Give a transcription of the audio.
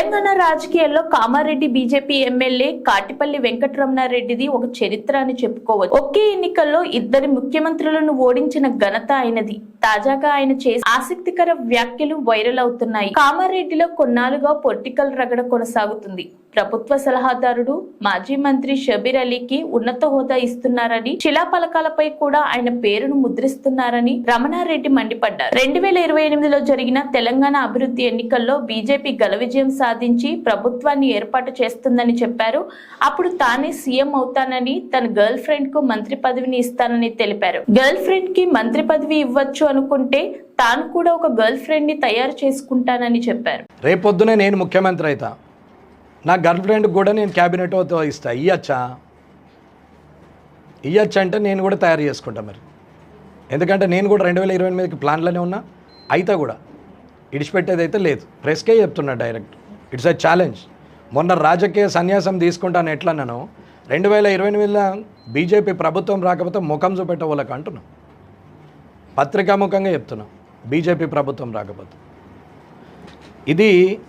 తెలంగాణ రాజకీయాల్లో Kamareddy BJP MLA Katipalli వెంకటరమణారెడ్డిది ఒక చరిత్ర అని చెప్పుకోవచ్చు. ఒకే ఎన్నికల్లో ఇద్దరి ముఖ్యమంత్రులను ఓడించిన ఘనత ఆయనది. తాజాగా ఆయన చేసిన ఆసక్తికర వ్యాఖ్యలు వైరల్ అవుతున్నాయి. కామారెడ్డిలో కొన్నాళ్ళుగా పొలిటికల్ రగడ కొనసాగుతుంది. ప్రభుత్వ సలహాదారుడు మాజీ మంత్రి షబీర్ అలీకి ఉన్నత హోదా ఇస్తున్నారని శిలాఫలకాలపై కూడా ఆయన పేరును ముద్రిస్తున్నారని రమణారెడ్డి మండిపడ్డారు. రెండు వేల ఇరవై ఎనిమిదిలో జరిగిన తెలంగాణ అభివృద్ధి ఎన్నికల్లో బీజేపీ గల విజయం సాధించి ప్రభుత్వాన్ని ఏర్పాటు చేస్తుందని చెప్పారు. అప్పుడు తానే సీఎం అవుతానని తన గర్ల్ ఫ్రెండ్కు మంత్రి పదవిని ఇస్తానని తెలిపారు. గర్ల్ ఫ్రెండ్కి మంత్రి పదవి ఇవ్వచ్చు అనుకుంటే తాను కూడా ఒక గర్ల్ ఫ్రెండ్ని తయారు చేసుకుంటానని చెప్పారు. రేపొద్దునే నేను ముఖ్యమంత్రి అవుతా నా గర్ల్ ఫ్రెండ్ కూడా నేను క్యాబినెట్ ఇస్తా. ఇయ్యచ్చా? ఇయ్యచ్చా అంటే నేను కూడా తయారు చేసుకుంటా మరి. ఎందుకంటే నేను కూడా రెండు వేల ఇరవై ఎనిమిదికి ప్లాన్లోనే ఉన్నా. అయితే కూడా. ఇడిచిపెట్టేది అయితే లేదు. ప్రెస్కే చెప్తున్నా డైరెక్ట్. It's a challenge. మొన్న రాజకీయ సన్యాసం తీసుకుంటాను ఎట్లా నేను రెండు వేల ఇరవై ఎనిమిదిలో బీజేపీ ప్రభుత్వం రాకపోతే ముఖం చూపెట్ట వాళ్ళకి అంటున్నా. పత్రికాముఖంగా చెప్తున్నాం. బీజేపీ ప్రభుత్వం రాకపోతే. ఇది